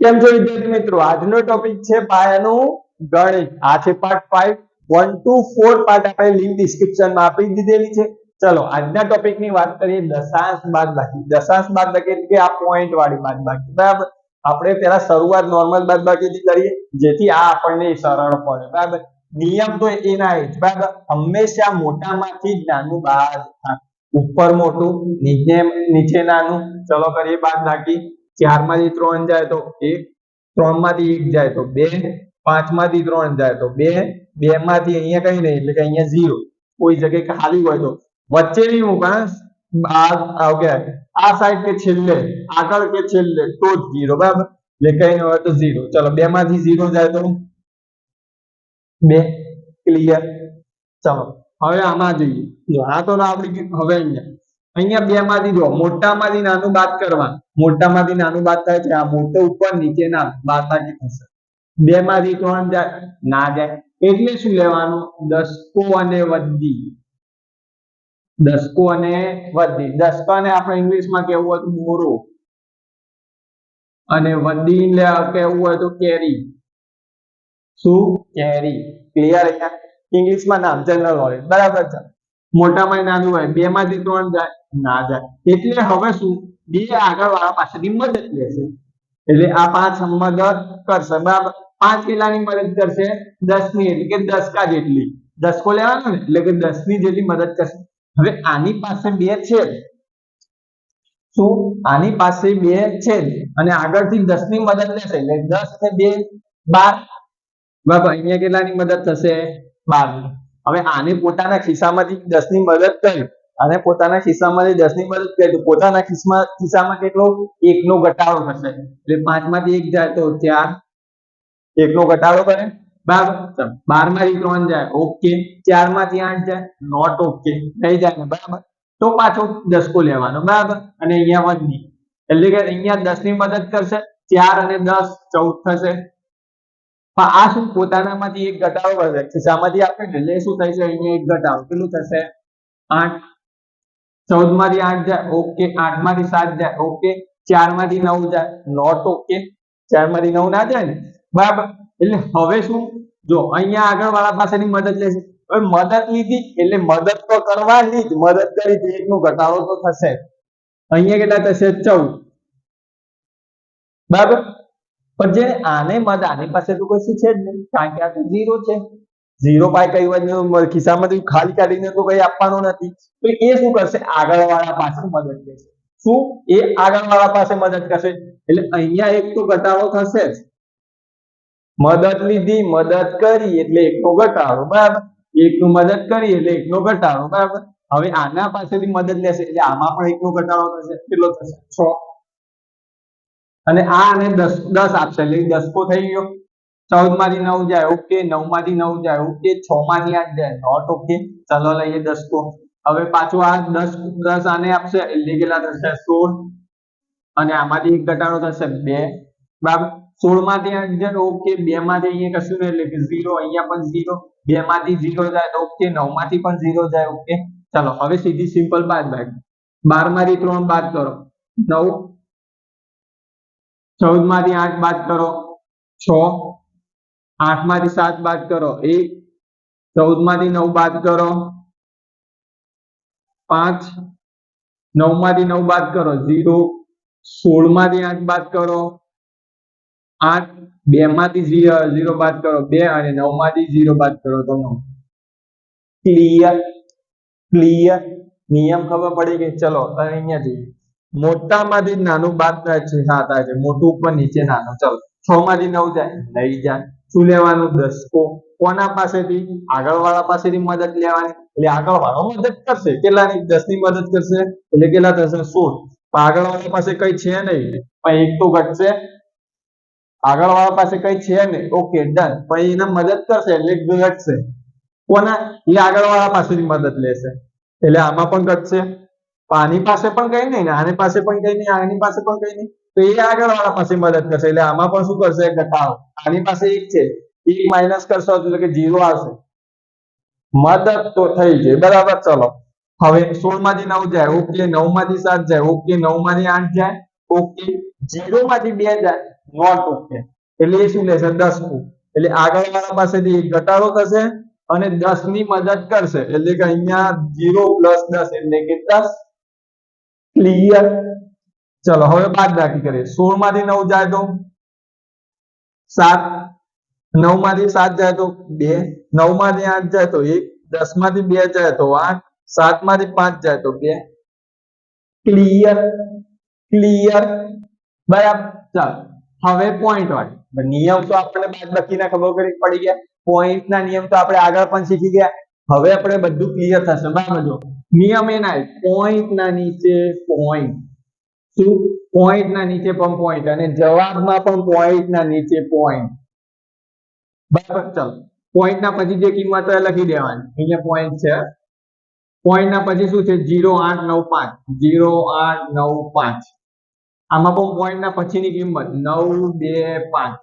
કેમ છો વિદ્યાર્થી મિત્રો? આજનો ટોપિક છે પાયાનું ગણિત. આ છે part five one two four part આપણે લિંક ડિસ્ક્રિપ્શનમાં આપી દીધેલી છે. ચલો, આજના ટોપિકની વાત કરીએ દશાંશ બાદબાકી. દશાંશ બાદબાકી એટલે આ પોઈન્ટ વાળી બાદબાકી. બરાબર? આપણે પેલા શરૂઆત નોર્મલ બાદબાકીથી કરીએ, જેથી આ આપણને સરળ પડે. બરાબર? નિયમ તો એના એ બરાબર? હંમેશા મોટામાંથી જ નાનું બાદ ઉપર મોટું, નીચે નીચે નાનું. ચલો, કરીએ બાદબાકી. ચારમાંથી ત્રણ જાય તો એક ત્રણમાંથી એક જાય તો બે પાંચમાંથી ત્રણ જાય તો બે બે માંથી અહીંયા કઈ નહીં, એટલે કે અહીંયા ઝીરો કોઈ જગ્યાએ ખાલી હોય તો. વચ્ચે નહીં મૂકા આ ઓકે, આ સાઈડ કે છેલ્લે, આગળ કે છેલ્લે, તો જ ઝીરો બરાબર? એટલે કઈ ન હોય તો ઝીરો ચલો બે માંથી ઝીરો જાય તો? બે. ક્લિયર ચલો, હવે આમાં જોઈએ. જો આ તો ના આવડી હવે અહીંયા. અહીંયા બે માંથી જો, મોટામાંથી નાનું બાદ કરવા મોટામાંથી નાનું બાદ થાય છે આ મોટો ઉપર નીચેના બાદબાકી થશે. બે માંથી ત્રણ જાય, ના જાય. એટલે શું લેવાનું? દસકો અને વધી. દસકો અને વધી. દસકાને આપણે ઇંગ્લિશમાં કેવું હતું? મોરો. અને વધી કેવું હોય તો કેરી. શું? કેરી. ક્લિયર અહીંયા? ઇંગ્લિશમાં નામ, જનરલ નોલેજ બરાબર છે. મોટામાં નાનું હોય. બે માંથી ત્રણ જાય. ના જાય. એટલે હવે શું? બે આગળ વાળા પાસેથી મદદ લેશે. એટલે આ પાંચ મદદ કરશે. બરાબર? પાંચ કેટલાની મદદ કરશે દસની એટલે કે દસ કા જેટલી. દસકો લેવાનો ને? એટલે કે દસની જેટલી મદદ કરશે. હવે આની પાસે બે છે શું? આની પાસે બે છે અને આગળથી દસની મદદ લેશે. એટલે દસ ને બે, બાર. બરાબર? અહીંયા કેટલાની મદદ થશે? બાર હવે આને પોતાના ખિસ્સામાંથી દસની મદદ કરી. અને પોતાના ખિસ્સામાં દસની મદદ કરી પોતાના ખિસ્સામાં ખિસ્સામાં કેટલો? એક નો ઘટાડો થશે. એટલે પાંચમાંથી એક જાય તો ચાર. એક નો ઘટાડો કરે? બરાબર. બારમાંથી ત્રણ જાય. ઓકે. ચારમાંથી આઠ જાય. નોટ ઓકે થઈ જાય ને, બરાબર? તો પાછો દસકો લેવાનો, બરાબર? અને અહીંયા વધની એટલે કે અહીંયા દસની મદદ કરશે, ચાર અને દસ, ચૌદ થશે. આ શું? પોતાનામાંથી એક ઘટાડો કરશે. ખિસ્સામાંથી આપે એટલે શું થશે? અહીંયા એક ઘટાડો. કેટલું થશે? આઠ. ચૌદમાંથી આઠ જાય ઓકે આઠમાંથી સાત જાય ઓકે ચારમાંથી નવ જાય નોટ ઓકે ચારમાંથી નવ ના જાય ને? બરાબર. એટલે હવે શું? જો અહીંયા આગળ વાળા પાસેની મદદ લેશે હવે મદદ લીધી, એટલે મદદ તો કરવાની જ. મદદ કરી તો એકનો ઘટાડો તો થશે. અહીંયા કેટલા થશે? ચૌદ. બરાબર? પણ જે આને મદદ આની પાસે તો કશું છે જ નહીં. કારણ કે આ તો ઝીરો છે. ઝીરો પાય કઈ ખિસ્સામાંથી ખાલી કાઢીને તો કઈ આપવાનો નથી. તો એ શું કરશે? આગળ વાળા પાસે મદદ કરશે શું? એ આગળ વાળા પાસે મદદ કરશે. એટલે અહીંયા એક તો ઘટાડો થશે જ. મદદ લીધી, મદદ કરી, એટલે એકનો ઘટાડો, બરાબર? એકનું મદદ કરી, એટલે એકનો ઘટાડો, બરાબર? હવે આના પાસેથી મદદ લેશે, એટલે આમાં પણ એકનો ઘટાડો થશે. કેટલો થશે? છ. અને આ અને દસ દસ આપશે. એટલે દસકો થઈ ગયો. ચૌદમાંથી નવ જાય ઓકે નવમાંથી નવ જાય ઓકે છ માંથી આઠ જાય નોટ ઓકે ચલો લઈએ દસકો હવે પાછું આ દસ દસ આને આપશે, એટલે કેટલા થશે? સોળ. અને આમાંથી એક ઘટાડો થશે, બે. બરાબર સોળમાંથી આઠ જાય ઓકે બે માંથી અહીંયા કશું નહીં, એટલે કે ઝીરો અહીંયા પણ ઝીરો બે માંથી ઝીરો જાય ઓકે નવમાંથી પણ ઝીરો જાય ઓકે ચલો, હવે સીધી સિમ્પલ બાદ ભાઈ બારમાંથી ત્રણ બાદ કરો. નવ. ચૌદમાંથી આઠ બાદ કરો. છ. આઠમાંથી સાત બાદ કરો. એક ચૌદમાંથી નવ બાદ કરો. પાંચ નવમાંથી નવ બાદ કરો. ઝીરો સોળમાંથી આઠ બાદ કરો. આઠ બે માંથી ઝીરો બાદ કરો. બે અને નવમાંથી ઝીરો બાદ કરો તો નવ ક્લિયર? ક્લિયર? નિયમ ખબર પડી ગઈ? ચલો અહીંયા જઈએ. મોટામાંથી નાનું બાદ થાય છે, સાત આવે છે. મોટું ઉપર નીચે નાનું. ચલો છ માંથી નવ જાય. લઈ જાય. શું લેવાનું? દસકો. કોના પાસેથી? આગળ વાળા પાસેથી મદદ લેવાની. એટલે આગળ વાળો મદદ કરશે. કેટલાની? દસની મદદ કરશે. એટલે કેટલા થશે? સોળ. આગળ વાળા પાસે કઈ છે નહીં. પણ એક તો ઘટશે. આગળ વાળા પાસે કઈ છે નહીં. Okay, done. પણ એને મદદ કરશે એટલે ઘટશે. કોના? એ આગળ વાળા પાસેથી મદદ લેશે. એટલે આમાં પણ ઘટશે. આની પાસે પણ કઈ નહીં ને આની પાસે પણ કઈ નહીં, આની પાસે પણ કઈ નહીં. તો એ આગળ વાળા પાસે મદદ કરશે. એટલે આમાં પણ શું કરશે? ઘટાડો આની પાસે એક છે. એક માઇનસ કરશો એટલે કે જીરો આવશે. મદદ તો થઈ ગઈ બરાબર, ચલો. હવે સોળમાંથી નવ જાય. ઓકે નવમાંથી સાત જાય. ઓકે નવમાંથી આઠ જાય. ઓકે જીરો માંથી બે જાય. Not okay. એટલે એ શું લેશે? દસ એટલે આગળ વાળા પાસેથી ઘટાડો થશે અને દસની મદદ કરશે. એટલે કે અહીંયા જીરો પ્લસ દસ એટલે કે દસ. ક્લિયર ચલો, હવે બાદ બાકી કરીએ. સોળમાંથી નવ જાય તો? સાત. નવમાંથી સાત જાય તો? બે. નવમાંથી આઠ જાય તો એક. દસમાંથી બે જાય તો આઠ. સાતમાંથી પાંચ જાય તો બે. ક્લિયર ક્લિયર બરાબર. ચાલો, હવે પોઈન્ટ વાળી. નિયમ તો આપણને બાદ બાકીના ખબર કરી પડી ગયા. પોઈન્ટ ના નિયમ તો આપણે આગળ પણ શીખી ગયા. હવે આપણે બધું ક્લિયર થશે. બરાબર, જો. નિયમ એના પોઈન્ટ ના નીચે પોઈન્ટ શું પોઈન્ટ ના નીચે પણ પોઈન્ટ અને જવાબમાં પણ પોઈન્ટ ના નીચે પોઈન્ટ બરાબર, ચાલો. પોઈન્ટ ના પછી જે કિંમત લખી દેવાની. અહીંયા પોઈન્ટ છે. પોઈન્ટ ના પછી શું છે? જીરો આઠ નવ પાંચ. જીરો આઠ નવ પાંચ. આમાં પણ પોઈન્ટ ના પછીની કિંમત નવ બે પાંચ.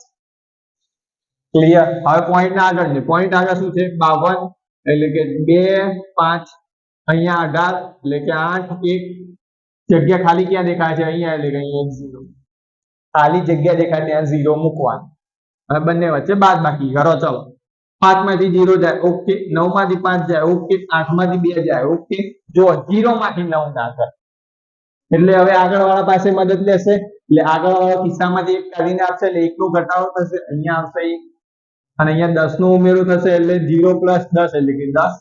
ક્લિયર હવે પોઈન્ટ ના આગળ છે. પોઈન્ટ આગળ શું છે? બાવન. એટલે કે બે પાંચ. અહીંયા અઢાર. એટલે કે આઠ, એક જગ્યા ખાલી ક્યાં દેખાય છે? અહીંયા એટલે અહીંયા ઝીરો ખાલી જગ્યા દેખાય, ત્યાં ઝીરો મૂકવાનું. હવે બંને વચ્ચે બાદ બાકી કરો, ચલો. પાંચમાંથી ઝીરો જાય, ઓકે. નવમાંથી પાંચ જાય, ઓકે. આઠમાંથી બે જાય, ઓકે. જો જીરો માંથી નવ ના થાય. એટલે હવે આગળ વાળા પાસે મદદ લેશે. એટલે આગળ વાળા કિસ્સામાંથી એક કાઢીને આપશે, એટલે એક ઘટાડો થશે, અહીંયા આવશે એક. અને અહીંયા દસનું ઉમેરું થશે, એટલે ઝીરો પ્લસ દસ, એટલે કે દસ.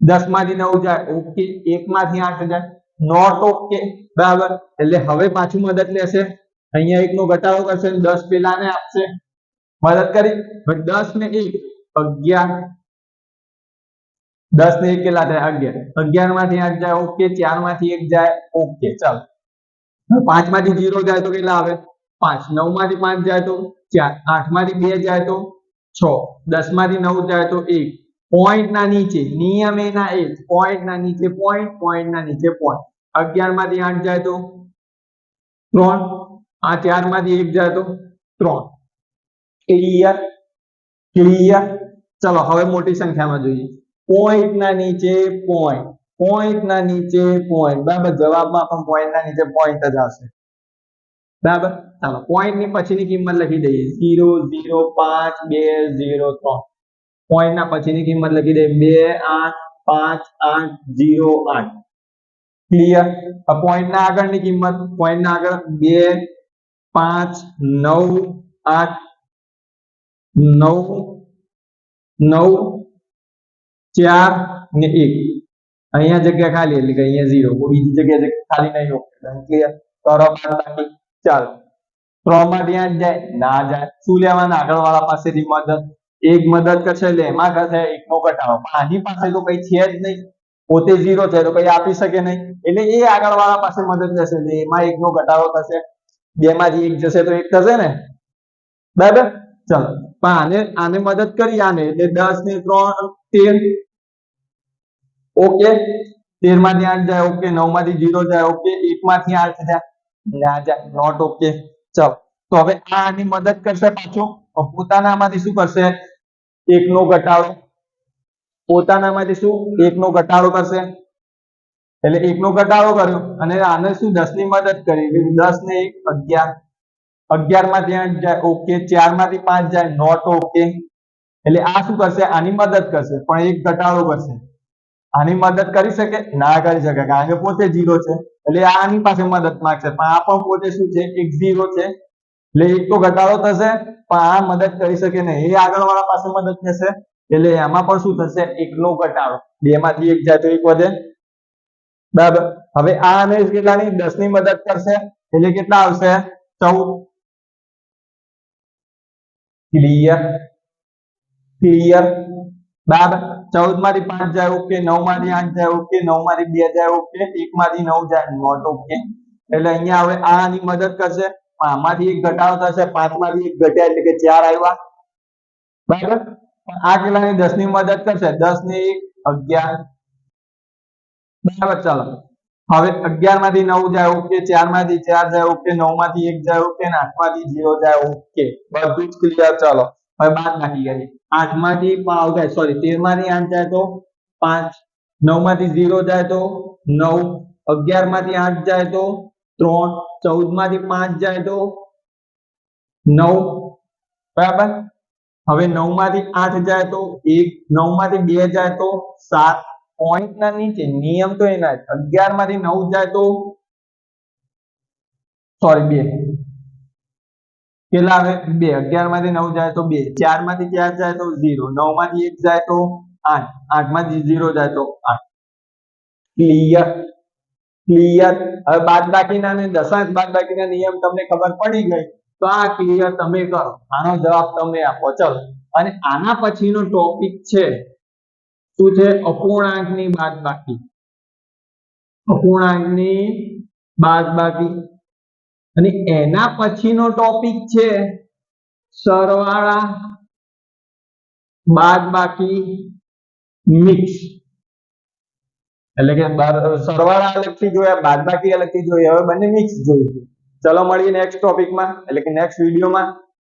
દસમાંથી નવ જાય, ઓકે. એક માંથી આઠ જાય. નોટ ઓકે બરાબર? એટલે હવે પાછું મદદ લેશે. અહીંયા એક નો ઘટાડો કરશે દસ દસ પેલાને આપશે. મદદ કરી? દસ ને એક, અગિયાર. દસ ને એક કેટલા થાય? અગિયાર. અગિયારમાંથી આઠ જાય, ઓકે. ચારમાંથી એક જાય, ઓકે. ચાલો. પાંચમાંથી જીરો જાય તો કેટલા આવે? પાંચ. નવમાંથી પાંચ જાય તો ચાર. આઠમાંથી બે જાય તો છ. દસમાંથી નવ જાય તો એક. પોઈન્ટ ના નીચે, નિયમ એના એ પોઈન્ટ ના નીચે પોઈન્ટ પોઈન્ટ ના નીચે પોઈન્ટ અગિયારમાંથી આઠ જાય તો ત્રણ. આ ચારમાંથી એક જાય તો ત્રણ. ક્લિયર ક્લિયર ચલો, હવે મોટી સંખ્યામાં જોઈએ. પોઈન્ટ ના નીચે પોઈન્ટ પોઈન્ટ ના નીચે પોઈન્ટ બરાબર? જવાબમાં પણ પોઈન્ટ ના નીચે પોઈન્ટ જ આવશે. બરાબર? ચાલો પોઈન્ટની પછીની કિંમત લખી દઈએ. ઝીરો ઝીરો, પાંચ, બે, ઝીરો, ત્રણ. પોઈન્ટ ના પછીની કિંમત લખી દે. બે, આઠ, પાંચ, આઠ ના આગળની કિંમત પોઈન્ટ ના આગળ બે, પાંચ, નવ, આઠ, નવ નવ, ચાર ને એક. અહીંયા જગ્યા ખાલી એટલે કે અહીંયા ઝીરો બીજી જગ્યા ખાલી નહીં હોય. ક્લિયર કરો ચાલો. ત્રણમાં ત્યાં જાય. ના જાય. શું લેવાના? આગળ વાળા પાસેથી મદદ. એક મદદ કરશે, એટલે એમાં કરશે એક નો ઘટાડો. પણ આની પાસે તો કઈ છે જ નહીં. પોતે ઝીરો છે તો કઈ આપી શકે નહીં. એટલે એ આગળ વાળા પાસે મદદ લેશે એમાં એકનો ઘટાડો થશે બે માંથી એક જશે તો એક થશે ને? બરાબર? ચલો. પણ આને આને મદદ કરી આને, એટલે દસ ને ત્રણ, તેર. ઓકે. તેરમાંથી આઠ જાય, ઓકે. નવમાંથી જીરો જાય, ઓકે. એક માંથી આઠ જાય. ના જાય. નોટ ઓકે ચલો. તો હવે આ આની મદદ કરશે પાછો. પોતાનામાંથી શું કરશે? એક નો ઘટાડો. પોતાનામાંથી શું? એક નો ઘટાડો કરશે. એટલે એક નો ઘટાડો કર્યો અને આને શું? દસની મદદ કરી. દસ ને એક, અગિયાર. અગિયારમાંથી આઠ જાય, ઓકે. ચારમાંથી પાંચ જાય, નોટ ઓકે. એટલે આ શું કરશે? આની મદદ કરશે. પણ એક ઘટાડો કરશે. આની મદદ કરી શકે? ના કરી શકે. કારણ કે પોતે ઝીરો છે. એટલે આની પાસે મદદ માંગશે. પણ આ પણ પોતે શું છે? એક ઝીરો છે. એટલે એક તો ઘટાડો થશે, પણ આ મદદ કરી શકે નહીં. એ આગળ વાળા પાસે મદદ થશે, એટલે એમાં પણ શું થશે? એકનો ઘટાડો. બે માંથી એક જાય તો એક વધે. બરાબર? હવે આ અને કેટલાની દસની મદદ કરશે, એટલે કેટલા આવશે? ચૌદ. ક્લિયર ક્લિયર બરાબર? ચૌદમાંથી પાંચ જાય ઓકે નવમાંથી આઠ જાય ઓકે નવમાંથી બે જાય ઓકે એક માંથી નવ જાય નોટ ઓકે. એટલે અહીંયા હવે આની મદદ કરશે. આમાંથી એક ઘટાડો થશે પાંચમાંથી એક ઘટ્યા એટલે કે ચાર આવ્યા. બરાબર? આ કેટલાની દસની મદદ કરશે. દસ ને અગિયાર. બરાબર, ચાલો. હવે અગિયારમાંથી નવ જાય ઓકે ચારમાંથી ચાર જાય ઓકે નવમાંથી એક જાય ઓકે આઠમાંથી ઝીરો જાય ઓકે. બધું જ ક્લિયર ચાલો. હવે બાદ નાખી ગયા આઠમાંથી જાય સોરી તેરમાંથી આઠ જાય તો પાંચ. નવમાંથી ઝીરો જાય તો નવ. અગિયારમાંથી આઠ જાય તો ત્રણ. ચૌદમાંથી પાંચ જાય તો નવ, બરાબર? હવે નવમાંથી આઠ જાય તો એક નવમાંથી બે જાય તો સાત. પોઈન્ટ ના નીચે નિયમ તો એના જ. અગિયારમાંથી નવ જાય તો સોરી, બે. કેટલા આવે બે. અગિયારમાંથી નવ જાય તો બે. ચારમાંથી ચાર જાય તો ઝીરો. નવમાંથી એક જાય તો આઠ. આઠમાંથી ઝીરો જાય તો આઠ. ક્લિયર ક્લિયર હવે બાદ બાકીના અને દશાંશ બાદબાકીના નિયમ તમને ખબર પડી ગઈ. તો આ ક્લિયર તમે કરો. આનો જવાબ તમે આપો. ચલો. અને આના પછીનો ટોપિક છે, શું છે? અપૂર્ણાંકની બાદબાકી. અપૂર્ણાંકની બાદબાકી. અને એના પછીનો ટોપિક છે, સરવાળા બાદ બાકી મિક્સ એટલે કે સરવાળા અલગથી જોયા બાદબાકી અલગથી જોઈએ. હવે બંને મિક્સ જોઈશું ચલો મળીએ નેક્સ્ટ ટોપિકમાં એટલે કે નેક્સ્ટ વિડીયોમાં